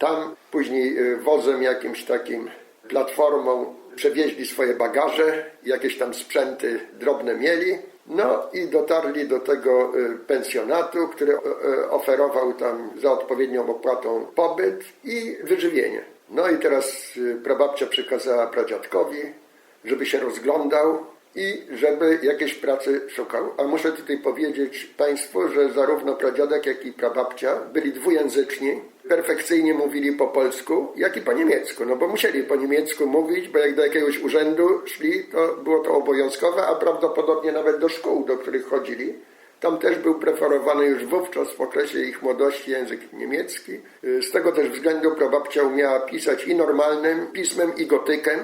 Tam później y, wozem jakimś takim, platformą przewieźli swoje bagaże, jakieś tam sprzęty drobne mieli. No i dotarli do tego y, pensjonatu, który y, oferował tam za odpowiednią opłatą pobyt i wyżywienie. No i teraz prababcia przekazała pradziadkowi, żeby się rozglądał i żeby jakiejś pracy szukał. A muszę tutaj powiedzieć Państwu, że zarówno pradziadek, jak i prababcia byli dwujęzyczni, perfekcyjnie mówili po polsku, jak i po niemiecku. No bo musieli po niemiecku mówić, bo jak do jakiegoś urzędu szli, to było to obowiązkowe, a prawdopodobnie nawet do szkół, do których chodzili. Tam też był preferowany już wówczas w okresie ich młodości język niemiecki. Z tego też względu prababcia umiała pisać i normalnym pismem, i gotykiem,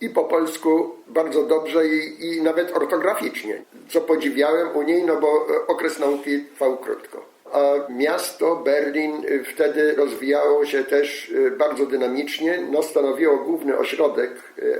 i po polsku bardzo dobrze i, i nawet ortograficznie, co podziwiałem u niej, no bo e, okres nauki trwał krótko. A miasto Berlin y, wtedy rozwijało się też y, bardzo dynamicznie, no stanowiło główny ośrodek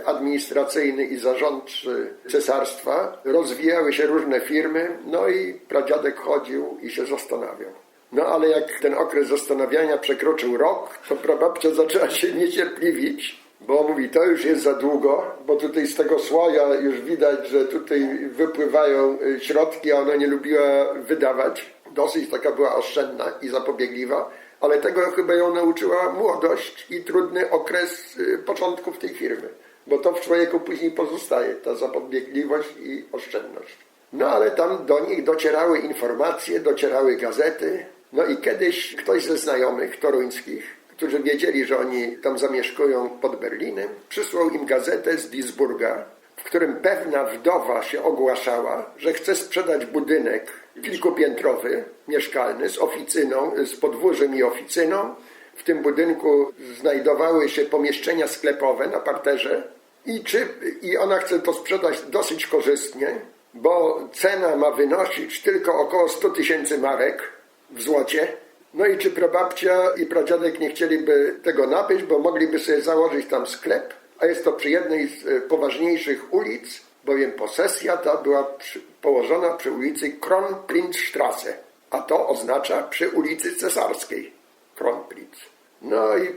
administracyjny i zarządczy cesarstwa. Rozwijały się różne firmy, no i pradziadek chodził i się zastanawiał. No ale jak ten okres zastanawiania przekroczył rok, to prababcia zaczęła się niecierpliwić, bo mówi, to już jest za długo, bo tutaj z tego słoja już widać, że tutaj wypływają y, środki, a ona nie lubiła wydawać. Dosyć taka była oszczędna i zapobiegliwa, ale tego chyba ją nauczyła młodość i trudny okres y, początków tej firmy, bo to w człowieku później pozostaje, ta zapobiegliwość i oszczędność. No ale tam do nich docierały informacje, docierały gazety. No i kiedyś ktoś ze znajomych toruńskich, którzy wiedzieli, że oni tam zamieszkują pod Berlinem, przysłał im gazetę z Duisburga, w którym pewna wdowa się ogłaszała, że chce sprzedać budynek kilkupiętrowy, mieszkalny, z oficyną, z podwórzem i oficyną. W tym budynku znajdowały się pomieszczenia sklepowe na parterze i, czy, i ona chce to sprzedać dosyć korzystnie, bo cena ma wynosić tylko około 100 tysięcy marek w złocie. No i czy prababcia i pradziadek nie chcieliby tego nabyć, bo mogliby sobie założyć tam sklep, a jest to przy jednej z e, poważniejszych ulic, bowiem posesja ta była przy, położona przy ulicy Kronprinzstraße, a to oznacza przy ulicy Cesarskiej. Kronprinz. No i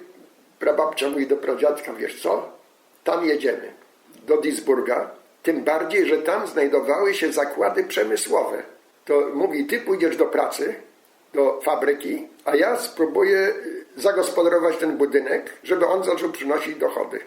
prababcia mówi do pradziadka, wiesz co, tam jedziemy, do Duisburga, tym bardziej, że tam znajdowały się zakłady przemysłowe. To mówi, ty pójdziesz do pracy, do fabryki, a ja spróbuję zagospodarować ten budynek, żeby on zaczął przynosić dochody.